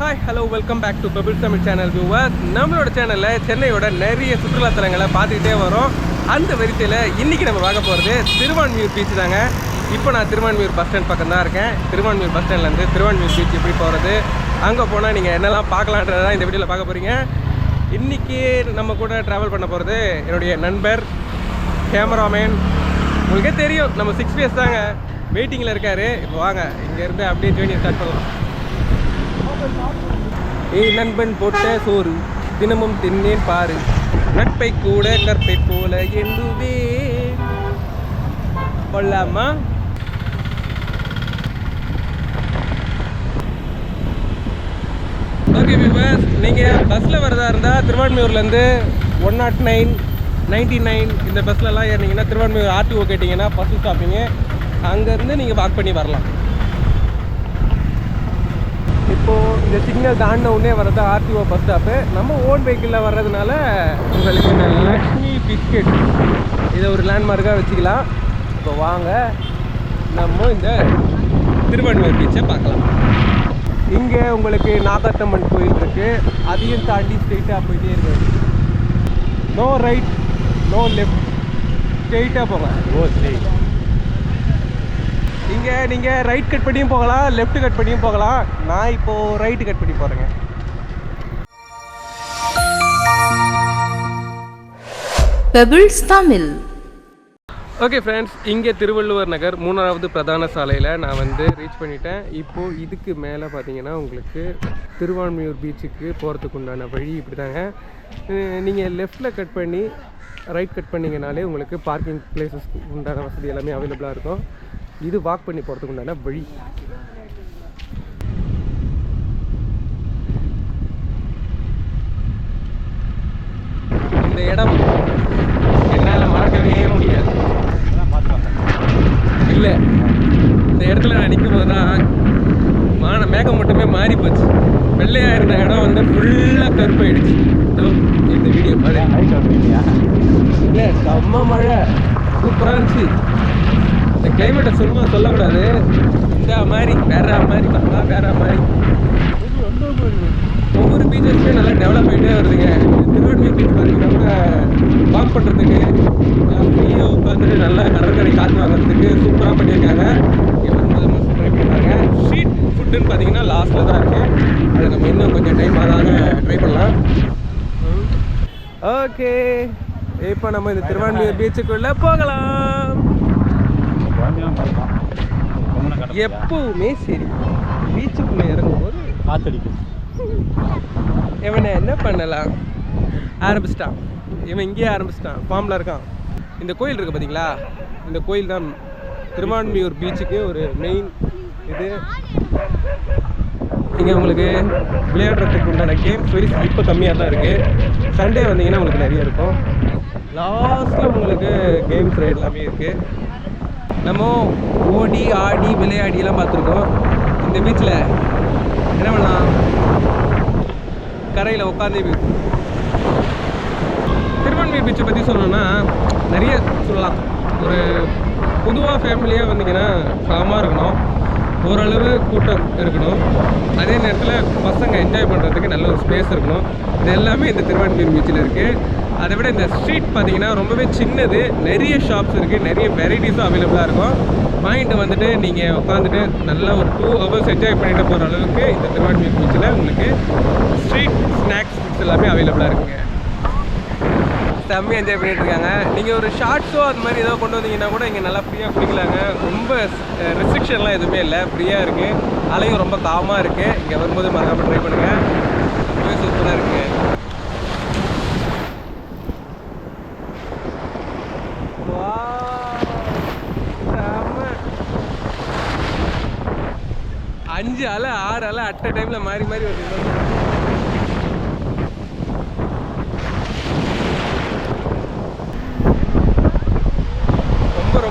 Hi hello welcome back to Bubble Tamil channel viewer நம்மளோட சேனலில் சென்னையோட நிறைய சுற்றுலா தலங்களை பார்த்துக்கிட்டே வரோம். அந்த வரிசையில் இன்றைக்கி நம்ம பார்க்க போகிறது திருவான்மியூர் பீச் தாங்க. இப்போ நான் திருவான்மியூர் பஸ் ஸ்டாண்ட் பக்கம் தான் இருக்கேன். திருவான்மியூர் பஸ் ஸ்டாண்ட்லேருந்து திருவான்மியூர் பீச் எப்படி போகிறது அங்கே போனால் நீங்கள் என்னெல்லாம் பார்க்கலான்றதான் இந்த வீடியோவில் பார்க்க போகிறீங்க இன்றைக்கி நம்ம கூட ட்ராவல் பண்ண போகிறது என்னுடைய நண்பர் கேமராமேன் உங்களுக்கே தெரியும் நம்ம சிக்ஸ் பிஎஸ் தாங்க. வெயிட்டிங்கில் இருக்காரு. இப்போ வாங்க இங்கேருந்து அப்படியே ஜேர்னி ஸ்டார்ட் பண்ணலாம். ஏய் நண்பன் போட்ட சோறு தினமும் தின்னேன் பாரு. நட்பை கூட கற்பை போல எண்ணுவே. கொள்ளாமா? ஓகே விவர்ஸ் நீங்கள் பஸ்ஸில் வரதா இருந்தால் திருவான்மையூர்லேருந்து one nought oh nine ninety nine இந்த பஸ்லலாம் ஏறினீங்கன்னா திருவான்மையூர் ஆர்டிஓ கேட்டிங்கன்னா பஸ் ஸ்டாப்பிங்க அங்கேருந்து நீங்கள் வாக் பண்ணி வரலாம். இப்போது இந்த சிக்னல் தாண்டின உடனே வர்றது ஆர்டிஓ பஸ் ஸ்டாப்பு நம்ம ஓன் வெஹிக்கிளில் வர்றதுனால உங்களுக்கு இந்த லக்ஷ்மி பிஸ்கெட் இதை ஒரு லேண்ட்மார்க்காக வச்சுக்கலாம். இப்போ வாங்க நம்ம இந்த திருவண்ணூர் பீச்சை பார்க்கலாம். இங்கே உங்களுக்கு நாகாத்தம்மன் கோயில் இருக்குது அதையும் தாண்டி ஸ்ட்ரெயிட்டாக போயிட்டே இருக்கு. நோ ரைட் நோ லெஃப்ட் ஸ்ட்ரெயிட்டாக போங்க. ஓ ஸ்ட்ரெயிட் இங்கே நீங்கள் ரைட் கட் பண்ணியும் போகலாம் லெஃப்ட் கட் பண்ணியும் போகலாம். நான் இப்போது ரைட்டு கட் பண்ணி போகிறேங்க பெபிள்ஸ் தமிழ் ஓகே ஃப்ரெண்ட்ஸ் இங்கே திருவள்ளுவர் நகர் மூணாவது பிரதான சாலையில் நான் வந்து ரீச் பண்ணிட்டேன். இப்போது இதுக்கு மேலே பார்த்தீங்கன்னா உங்களுக்கு திருவான்மியூர் பீச்சுக்கு போகிறதுக்கு உண்டான வழி இப்படி தாங்க நீங்கள் லெஃப்டில் கட் பண்ணி ரைட் கட் பண்ணிங்கனாலே உங்களுக்கு பார்க்கிங் பிளேசஸ் உண்டான வசதி எல்லாமே அவைலபிளாக இருக்கும். இது வாக் பண்ணி போகிறதுக்கு உண்டான வழி. இந்த இடம் என்னால் மறக்கவே முடியாது. இல்லை இந்த இடத்துல நான் நிற்கும் போது தான் மான மேகம் மட்டுமே மாறி போச்சு. வெள்ளையாக இருந்த இடம் வந்து ஃபுல்லாக கருப்பாயிடுச்சு. இந்த வீடியோ மாதிரி இல்லை செம்ம மழை. சூப்பராக இருந்துச்சு. இந்த கிளைமேட்டை சும்மா சொல்லக்கூடாது. இந்த மாதிரி வேற மாதிரி பார்த்தா வேற மாதிரி. ஒவ்வொரு பீச்சஸ்மே நல்லா டெவலப் ஆகிட்டே வருதுங்க. திருவண்ணூர் பீச் பார்த்தீங்கன்னா கூட வாக் பண்ணுறதுக்கு ஃப்ரீயாக உட்காந்துட்டு நல்லா கடற்கரை காற்று வாங்குறதுக்கு சூப்பராக பண்ணியிருக்காங்க. ஸ்ட்ரீட் ஃபுட்டுன்னு பார்த்தீங்கன்னா லாஸ்ட்டில் தான் இருக்குது அது நம்ம இன்னும் கொஞ்சம் டைம் ஆகாத ட்ரை பண்ணலாம். ஓகே. இப்போ நம்ம இந்த திருவான்மியூர் பீச்சுக்குள்ளே போகலாம் குழந்தைலாம் பார்க்கலாம் ரொம்ப கடை எப்பவுமே சரி. பீச்சுக்குள்ளே இறங்கும்போது காத்தடிக்கும். இவனை என்ன பண்ணலாம்? ஆரம்பிச்சிட்டான். இவன் இங்கேயே ஆரம்பிச்சிட்டான். ஃபார்மில் இருக்கான். இந்த கோயில் இருக்குது பார்த்தீங்களா இந்த கோயில் தான் திருவான்மியூர் பீச்சுக்கு ஒரு மெயின் இது. இங்கே உங்களுக்கு விளையாடுறதுக்கு உண்டான கேம்ஸ் வெரி இப்போ கம்மியாக தான் இருக்குது சண்டே வந்தீங்கன்னா உங்களுக்கு நிறைய இருக்கும். லாஸ்ட்டில் உங்களுக்கு கேம்ஸ் ரைட் எல்லாமே இருக்குது நம்ம ஓடி ஆடி விளையாடிலாம் பார்த்துருக்கோம். இந்த பீச்சில் என்ன பண்ணலாம்? கரையில் உட்காந்து திருவண்ணூர் பீச்சை பற்றி சொல்லணும்னா நிறைய சொல்லலாம். ஒரு பொதுவாக ஃபேமிலியாக வந்தீங்கன்னா காமாக இருக்கணும். ஓரளவு கூட்டம் இருக்கணும். அதே நேரத்தில் பசங்க என்ஜாய் பண்ணுறதுக்கு நல்ல ஒரு ஸ்பேஸ் இருக்கணும். இது எல்லாமே இந்த திருவான்மீன் பீச்சில் இருக்குது அதை விட இந்த ஸ்ட்ரீட் பார்த்தீங்கன்னா ரொம்பவே சின்னது. நிறைய ஷாப்ஸ் இருக்குது நிறைய வெரைட்டிஸும் அவைலபிளாக இருக்கும். வாங்கிட்டு வந்துட்டு நீங்கள் உட்காந்துட்டு நல்லா ஒரு டூ ஹவர்ஸ் என்ஜாய் பண்ணிட்டு போகிற அளவுக்கு இந்த திருவான்மீன் பீச்சில் உங்களுக்கு ஸ்ட்ரீட் ஸ்நாக்ஸ் எல்லாமே அவைலபிளாக இருக்குங்க. செம்மையாக என்ஜாய் பண்ணிகிட்டு இருக்காங்க. நீங்கள் ஒரு ஷார்ட் ஷோ அது மாதிரி ஏதோ கொண்டு வந்தீங்கன்னா கூட இங்கே நல்லா ஃப்ரீயாக குடிக்கலாங்க. ரொம்ப ரெஸ்ட்ரிக்ஷன்லாம் எதுவுமே இல்லை. ஃப்ரீயாக இருக்குது அலையும் ரொம்ப தாமாக இருக்குது இங்கே வரும்போது மறக்காமல் ட்ரை பண்ணுங்கள் ரொம்பவே சூப்பராக இருக்குது அஞ்சு அலை ஆறு அலை அட் டைமில் மாறி மாறி வருது.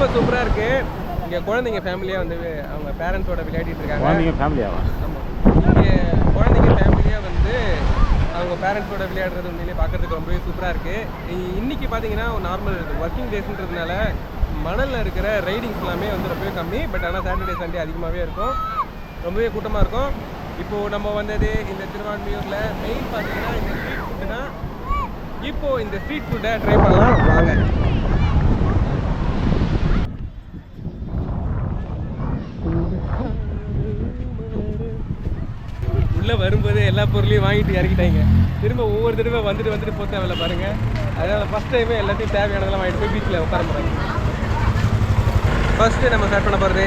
ரொம்ப சூப்பராக இருக்கு. இங்கே குழந்தைங்க ஃபேமிலியாக வந்து அவங்க பேரண்ட்ஸோட விளையாடிட்டு இருக்காங்க. குழந்தைங்க ஃபேமிலியாவா ஆமாம் இங்கே குழந்தைங்க ஃபேமிலியாக வந்து அவங்க பேரண்ட்ஸோட விளையாடுறது உண்மையிலேயே பார்க்கறதுக்கு ரொம்பவே சூப்பராக இருக்குது இன்னைக்கு பார்த்தீங்கன்னா நார்மல் ஒர்க்கிங் டேஸ்ன்றதுனால மணலில் இருக்கிற ரைடிங்ஸ் எல்லாமே வந்து ரொம்பவே கம்மி. பட் ஆனால் சாட்டர்டே சண்டே அதிகமாகவே இருக்கும். ரொம்பவே கூட்டமாக இருக்கும். இப்போது நம்ம வந்தது இந்த திருவான்மையூரில் மெயின் பார்த்தீங்கன்னா இந்த ஸ்ட்ரீட் ஃபுட்டுனா இப்போது இந்த ஸ்ட்ரீட் ஃபுட்டை ட்ரை பண்ணலாம். வாங்க உள்ளே வரும்போது எல்லா பொருளையும் வாங்கிட்டு இறக்கிட்டாங்க. திரும்ப ஒவ்வொரு தடவை வந்துட்டு வந்துட்டு போக தேவையில்ல பாருங்க. அதனால் ஃபஸ்ட் டைமே எல்லாத்தையும் தேவையானதெல்லாம் வாங்கிட்டு போய் பீச்சில் உட்கார போகிறாங்க ஃபஸ்ட்டு நம்ம ஸ்டார்ட் பண்ண போகிறது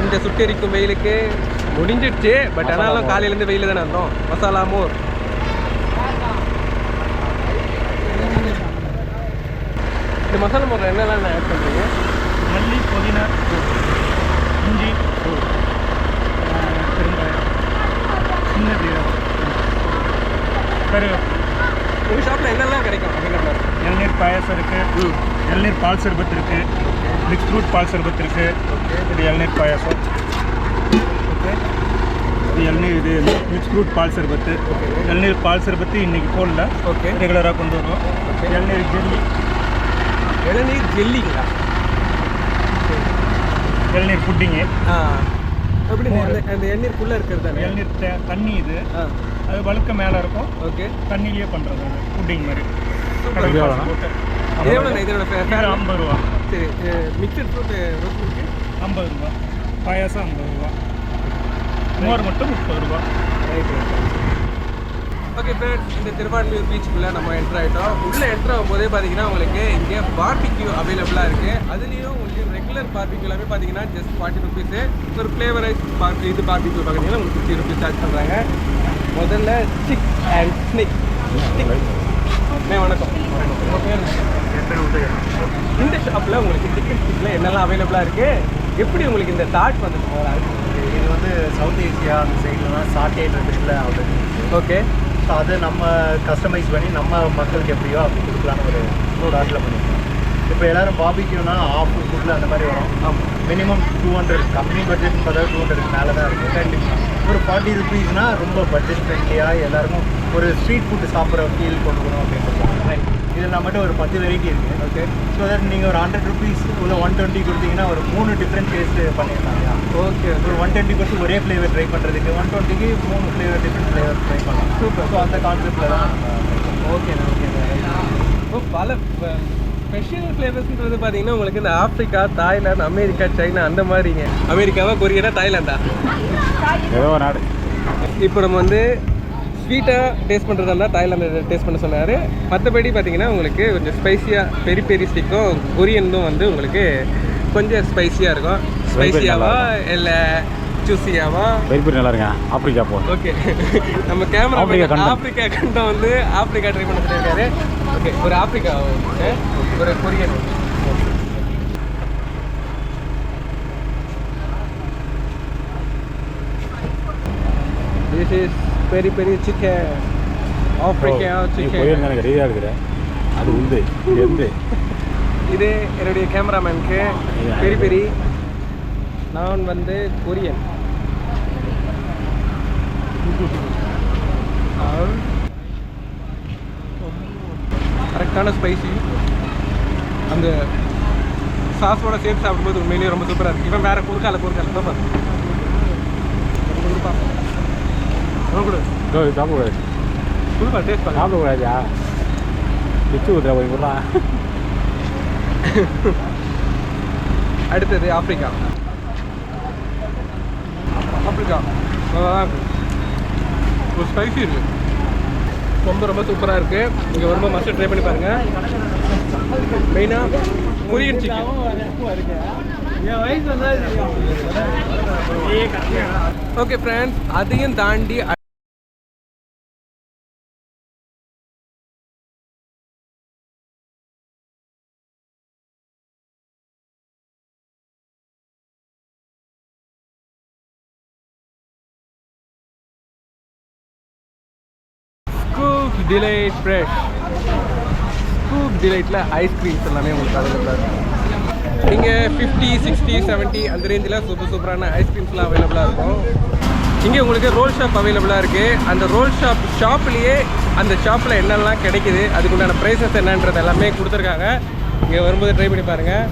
இந்த சுட்டெரிக்கும் வெயிலுக்கு முடிஞ்சிடுச்சு. பட் ஆனாலும் காலையிலேருந்து வெயில் தானே இருந்தோம் மசாலா மோர். இந்த மசாலா மோரில் என்னெல்லாம் ஆட் பண்ணுறீங்க மல்லி புதினா இஞ்சி பெருங்காயம். சின்ன ஜீரகம் கருவேப்பிலை உங்கள் ஷாப்பில் என்னெல்லாம் கிடைக்கும்? அப்படிங்கிற இளநீர் பாயாசம் இருக்குது இளநீர் பால் சர்பத் இருக்குது மிக்ஸ் ஃப்ரூட் பால் சர்பத் இருக்குது இது இளநீர் பாயாசம். ஓகே. இது இளநீர் இது மிக்ஸ் ஃப்ரூட் பால் சர்பத்து இளநீர் பால் சர்பத்து இன்னைக்கு போடல. ஓகே. ரெகுலராக கொண்டு வருவோம். இளநீர் ஜெல்லி. இளநீர் ஜெல்லிங்களா? இளநீர் புட்டிங்கு. ஆ. எப்படி அந்த- அந்த எண்ணீருக்குள்ளே இருக்கிறது த- தண்ணி இது. அது வழுக்க மேலே இருக்கும். ஓகே. தண்ணியிலேயே பண்ணுறது அது புட்டிங் மாதிரி. எவ்வளோ இதோட ஃபேர் ஐம்பது ரூபா. சரி மிக்சட் ஃப்ரூட் ஐம்பது ரூபா. பாயாசம் ஐம்பது ரூபா. மோர் மட்டும் முப்பது ரூபா. ஓகே ஃப்ரெண்ட்ஸ் இந்த திருவான்மியூர் பீச்சுக்குள்ளே நம்ம என்ட்ரு ஆகிட்டோம் உள்ளே என்ட்ரு ஆகும்போதே பார்த்தீங்கன்னா உங்களுக்கு இங்கே பார்பிக்யூ அவைலபிளாக இருக்குது அதுலேயும் உங்களுக்கு ரெகுலர் பார்பிக்யூ எல்லாமே பார்த்தீங்கன்னா ஜஸ்ட் ஃபார்ட்டி ருபீஸு ஒரு ஃப்ளேவரைஸ் பார்பி இது பார்பிக்யூ பார்த்தீங்கன்னா உங்களுக்கு ஃபிஃப்டி ருபீஸ் சார்ஜ் பண்ணுறாங்க முதல்ல சிக் அண்ட் ஸ்னிக் அண்ணே வணக்கம்? இந்த ஷாப்பில் உங்களுக்கு சிக்கன் ஸ்டிக்கில் என்னெல்லாம் அவைலபிளாக இருக்குது எப்படி உங்களுக்கு இந்த தாட் வந்து இது வந்து சவுத் ஏசியா அந்த சைட்லலாம் சாட்டே ட்ரெடிஷனில் அவ்வளோ ஓகே ஸோ அதை நம்ம கஸ்டமைஸ் பண்ணி நம்ம மக்களுக்கு எப்படியோ அப்படி கொடுக்கலான்னு ஒரு தாட்டில் பண்ணியிருக்கோம். இப்போ எல்லாரும் பாபிக்யூனா ஆஃப் ஃபுட்டில் அந்த மாதிரி வரும். மினிமம் டூ ஹண்ட்ரட் கம்மி பட்ஜெட் பார்த்தா டூ ஹண்ட்ரட் மேலே தான் இருக்கும். கண்டிப்பாக ஒரு ஃபார்ட்டி ருபீஸ்னா ரொம்ப பட்ஜெட் ஃப்ரெண்ட்லியாக எல்லாருக்கும் ஒரு ஸ்ட்ரீட் ஃபுட்டு சாப்பிட்ற ஃபீல் கொடுக்கணும் அப்படின்றது. இதில் நம்மகிட்ட ஒரு பத்து வெரைட்டி இருக்குது ஓகே ஸோ தட் நீங்கள் ஒரு ஹண்ட்ரட் ருபீஸ் உள்ள ஒன் டுவெண்ட்டி கொடுத்தீங்கன்னா ஒரு மூணு டிஃப்ரெண்ட் டேஸ்ட் பண்ணிடலாம் ஓகே ஒரு ஒன் டுவெண்ட்டி பர்சன்ட் ஒரே ஃப்ளேவர் ட்ரை பண்ணுறதுக்கு ஒன் டுவெண்ட்டிக்கு மூணு ஃப்ளேவர் டிஃப்ரெண்ட் ஃப்ளேவர் ட்ரை பண்ணலாம். Super. ஸோ அந்த கான்செப்டில் தான் ஓகேண்ணா ஓகேண்ணா இப்போ பல ஸ்பெஷல் ஃப்ளேவர்ஸ்ன்றது பார்த்தீங்கன்னா உங்களுக்கு இந்த ஆப்பிரிக்கா தாய்லாந்து அமெரிக்கா சைனா அந்த மாதிரிங்க. அமெரிக்காவா கொரியானா தாய்லாந்தா? ஏதோ ஒரு நாடு. இப்போ நம்ம வந்து ஸ்வீட்டாக டேஸ்ட் பண்ணுறதா தாய்லாந்து டேஸ்ட் பண்ண சொன்னார். மற்றபடி பார்த்தீங்கன்னா உங்களுக்கு கொஞ்சம் ஸ்பைசியாக பெரி பெரி ஸ்டிக்கும் கொரியனும் வந்து உங்களுக்கு கொஞ்சம் ஸ்பைசியாக இருக்கும். ஸ்பைசியாவா இல்லை ஜூஸியாவா பெரிய நல்லா இருங்க ஆப்பிரிக்கா போ ஓகே நம்ம கேமரா ஆப்பிரிக்கா கண்டம். வந்து ஆப்பிரிக்கா ட்ரை பண்ண சொல்லியிருக்காரு. ஓகே ஒரு ஆப்பிரிக்கா ஒரு Korean. This is peri peri chicken Africa chicken எனக்கு ரெடியாக இருக்கிற? அது உண்டு இது எந்த? இது என்னுடைய கேமராமேனுக்கு பெரி பெரி நான் வந்து கொரியன். கரெக்டான ஸ்பைசி அந்த சாஸோட சேர்த்து சாப்பிடும்போது உண்மையிலேயே ரொம்ப சூப்பராக இருக்குது இவன் வேற குறுக்கால குறுக்கால. அவன் கொடு சாப்பிடக்கூடாது கொடுப்பா டேஸ்ட் பண்ண சாப்பிடக்கூடாதா பிச்சு ஊத்துறா போய் விட்றான் அடுத்தது ஆப்பிரிக்கா ஆப்பிரிக்கா நல்லா. ஒரு ஸ்பைசி இருக்கு. ரொம்ப ரொம்ப சூப்பராக இருக்கு. இங்கே ரொம்ப மஸ்ட் ட்ரை பண்ணி பாருங்க. மெயினாக கொரியன் சிக்கன் ஓகே ஃப்ரெண்ட்ஸ் அதையும் தாண்டி டிலைட் ஃப்ரெஷ் ஸ்கூப் டிலைட்டில் ஐஸ்கிரீம்ஸ் எல்லாமே உங்களுக்கு அவைலபிளாக இருக்கும் இங்கே ஃபிஃப்டி சிக்ஸ்டி செவன்ட்டி அந்த ரேஞ்சில் சூப்பர் சூப்பரான ஐஸ்கிரீம்ஸ்லாம் அவைலபிளாக இருக்கும். இங்கே உங்களுக்கு ரோல் ஷாப் அவைலபிளாக இருக்குது அந்த ரோல் ஷாப் ஷாப்லேயே அந்த ஷாப்பில் என்னெல்லாம் கிடைக்குது அதுக்குண்டான ப்ரைஸஸ் என்னன்றது எல்லாமே கொடுத்துருக்காங்க. இங்கே வரும்போது ட்ரை பண்ணி பாருங்கள்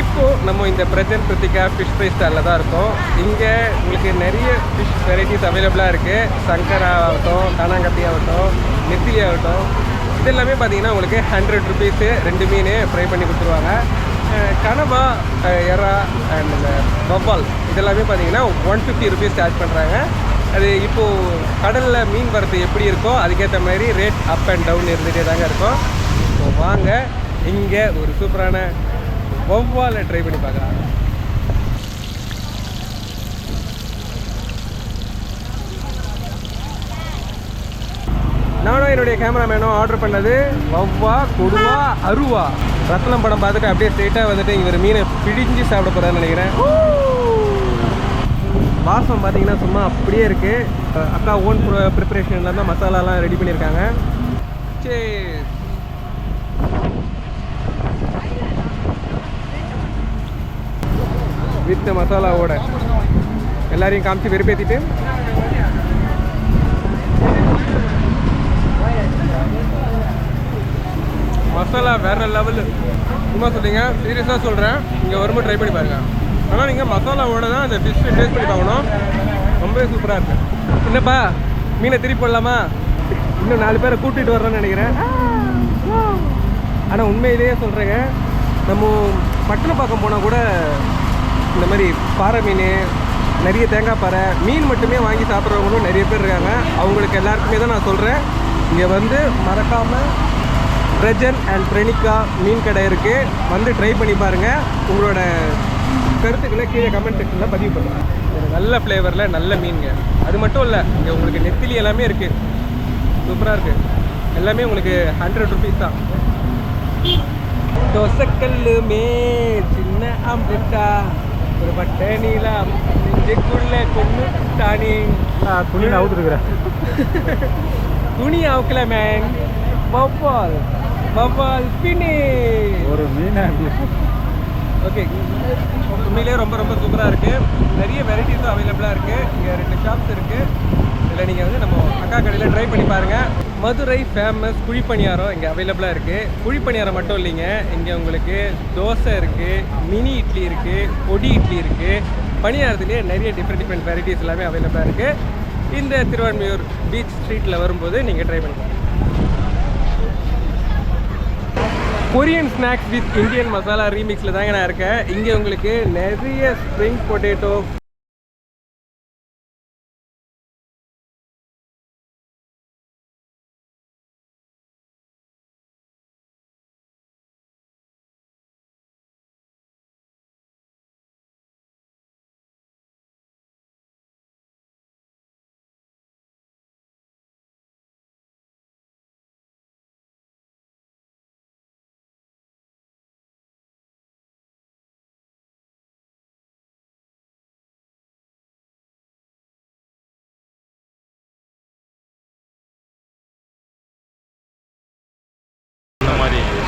இப்போது நம்ம இந்த பிரஜன் கிருத்திகா ஃபிஷ் ஃப்ரை ஸ்டாலில் தான் இருக்கோம். இங்கே உங்களுக்கு நிறைய ஃபிஷ் வெரைட்டிஸ் அவைலபிளாக இருக்குது சங்கரா ஆகட்டும் காணாங்கத்தி ஆகட்டும் நெத்திலி ஆகட்டும். இது எல்லாமே பார்த்தீங்கன்னா உங்களுக்கு ஹண்ட்ரட் ருபீஸு ரெண்டு மீன் ஃப்ரை பண்ணி கொடுத்துருவாங்க. கனவா எறா அண்ட் இந்த பவால் இதெல்லாமே பார்த்தீங்கன்னா ஒன் ஃபிஃப்டி ருபீஸ் சார்ஜ் பண்ணுறாங்க அது இப்போது கடலில் மீன் வரத்து எப்படி இருக்கோ அதுக்கேற்ற மாதிரி ரேட் அப் அண்ட் டவுன் இருந்துகிட்டே தாங்க இருக்கும். இப்போ வாங்க இங்கே ஒரு சூப்பரான வவ்வாலை ட்ரை பண்ணி பார்க்கலாம் நானும் என்னுடைய கேமராமேனும் ஆர்டர் பண்ணது வவ்வா கொடுவா அருவா. ரத்னம் படம் பார்த்துட்டு அப்படியே ஸ்ட்ரெயிட்டாக வந்துட்டு இவர் மீனை பிழிஞ்சு சாப்பிட போகிறான்னு நினைக்கிறேன். வாசம் பார்த்தீங்கன்னா சும்மா அப்படியே இருக்குது அக்கா ஓன் ப்ரிப்பரேஷனில் தான் மசாலாலாம் ரெடி பண்ணியிருக்காங்க. சரி. வித் மசாலாவோட. எல்லாரையும் காமிச்சு வெறுப்பேற்றிட்டு மசாலா வேற லெவலு சும்மா சொல்லிங்க சீரியஸாக சொல்கிறேன் இங்கே வரும்போது ட்ரை பண்ணி பாருங்க. ஆனால் நீங்கள் மசாலாவோட தான் அந்த ஃபிஷ் டேஸ்ட் பண்ணி பார்க்கணும். ரொம்பவே சூப்பராக இருக்கு. என்னப்பா? மீனை திருப்பி போடலாமா? இன்னும் நாலு பேரை கூட்டிகிட்டு வர்றேன்னு நினைக்கிறேன். ஆனால் உண்மையிலேயே சொல்கிறேங்க நம்ம பட்டணப்பாக்கம் போனால் கூட இந்த மாதிரி பாறை மீன் நிறைய தேங்காய் பாறை மீன் மட்டுமே வாங்கி சாப்பிட்றவங்களும் நிறைய பேர் இருக்காங்க. அவங்களுக்கு எல்லாருக்குமே தான் நான் சொல்கிறேன் இங்கே வந்து மறக்காமல் பிரஜன் அண்ட் பிரணிகா மீன் கடை இருக்குது வந்து ட்ரை பண்ணி பாருங்கள் உங்களோட கருத்துக்களை கீழே கமெண்ட் செக்ஷனில் பதிவு பண்ணுங்கள் ஒரு நல்ல ஃப்ளேவரில் நல்ல மீனுங்க. அது மட்டும் இல்லை இங்கே உங்களுக்கு நெத்திலி எல்லாமே இருக்குது சூப்பராக இருக்குது எல்லாமே உங்களுக்கு ஹண்ட்ரட் ருபீஸ் தான். தோசைக்கல்லுமே சின்ன அம்பிட்டா ஒரு நீளம் நெஞ்சுக்குள்ள கொண்டு தானே. துணி அவுத்துருக்குறேன் துணி அவுக்கல மேன் பப்பால் பப்பால் பினி ஒரு மீனை ஓகே உண்மையிலேயே ரொம்ப ரொம்ப சூப்பராக இருக்குது நிறைய வெரைட்டிஸும் அவைலபிளாக இருக்குது இங்கே ரெண்டு ஷாப்ஸ் இருக்குது இதில் நீங்கள் வந்து நம்ம அக்கா கடையில் ட்ரை பண்ணி பாருங்கள் மதுரை ஃபேமஸ் குழிப்பணியாரம் இங்கே அவைலபிளாக இருக்குது குழிப்பணியாரம் மட்டும் இல்லைங்க. இங்கே உங்களுக்கு தோசை இருக்குது மினி இட்லி இருக்குது பொடி இட்லி இருக்குது பணியாரத்துலேயே நிறைய டிஃப்ரெண்ட் டிஃப்ரெண்ட் வெரைட்டிஸ் எல்லாமே அவைலபிளாக இருக்குது இந்த திருவான்மையூர் பீச் ஸ்ட்ரீட்டில் வரும்போது நீங்கள் ட்ரை பண்ணி Korean snacks with Indian masala ரீமிக்ஸில் தாங்க நான் இருக்கேன். இங்கே உங்களுக்கு நிறைய ஸ்ப்ரிங் பொட்டேட்டோ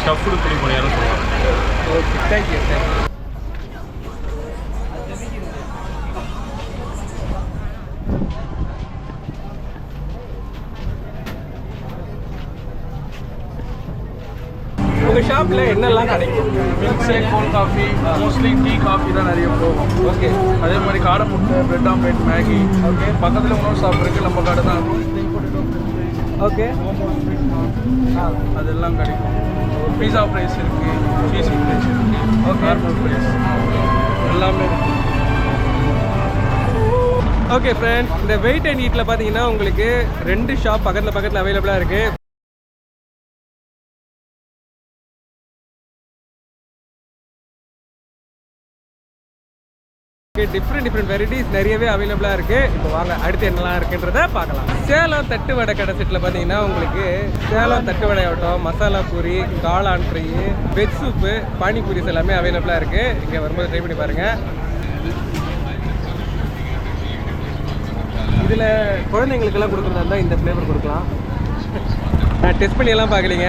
ஸ்டஃப்டு புளி பணியாரம் சொல்லுவாங்க. ஓகே தேங்க்யூ தேங்க்யூ உங்கள் ஷாப்பில் என்னெல்லாம் கிடைக்கும்? Milk shake cold coffee mostly tea coffee தான் நிறைய போகும். ஓகே அதே மாதிரி காடை முட்டை பிரெட் ஆம்லேட் மேகி ஓகே பக்கத்தில் உணவு சாப்பிட்றதுக்கு நம்ம கடை தான். ஓகே அதெல்லாம் கிடைக்கும். பீஸா ப்ரைஸ் இருக்குது சீசி ப்ரைஸ் இருக்குது. நார்மல் ப்ரைஸ் எல்லாமே இருக்குது ஓகே ஃப்ரெண்ட்ஸ் இந்த வெயிட் அண்ட் ஈட்டில் பார்த்தீங்கன்னா உங்களுக்கு ரெண்டு ஷாப் பக்கத்தில் பக்கத்தில் அவைலபிளாக இருக்குது டிஃப்ரெண்ட் டிஃப்ரெண்ட் வெரைட்டிஸ் நிறையவே அவைலபிளாக இருக்குது இப்போ வாங்க அடுத்து என்னெல்லாம் இருக்குன்றத பார்க்கலாம். சேலம் தட்டு வடை கடை செட்டில் பார்த்தீங்கன்னா உங்களுக்கு சேலம் தட்டு வடை ஆகட்டும் மசாலா பூரி காளான் ஃப்ரை வெஜ் சூப்பு பானிபூரிஸ் எல்லாமே அவைலபிளாக இருக்குது இங்கே வரும்போது ட்ரை பண்ணி பாருங்கள் இதில் குழந்தைங்களுக்கெல்லாம் கொடுக்குறதா இருந்தால் இந்த ஃப்ளேவர் கொடுக்கலாம். நான் டெஸ்ட் பண்ணியெல்லாம் பார்க்கலீங்க.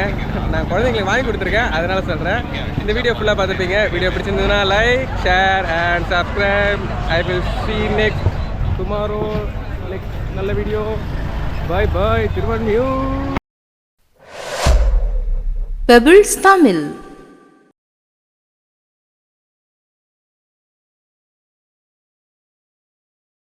நான் குழந்தைங்களுக்கு வாங்கி கொடுத்துருக்கேன். அதனால சொல்கிறேன் இந்த வீடியோ ஃபுல்லாக பார்த்துருப்பீங்க வீடியோ பிடிச்சிருந்ததுன்னா like share and subscribe I will see next tomorrow next நல்ல வீடியோ பாய் பாய் நியூ ததுல் தமிழ்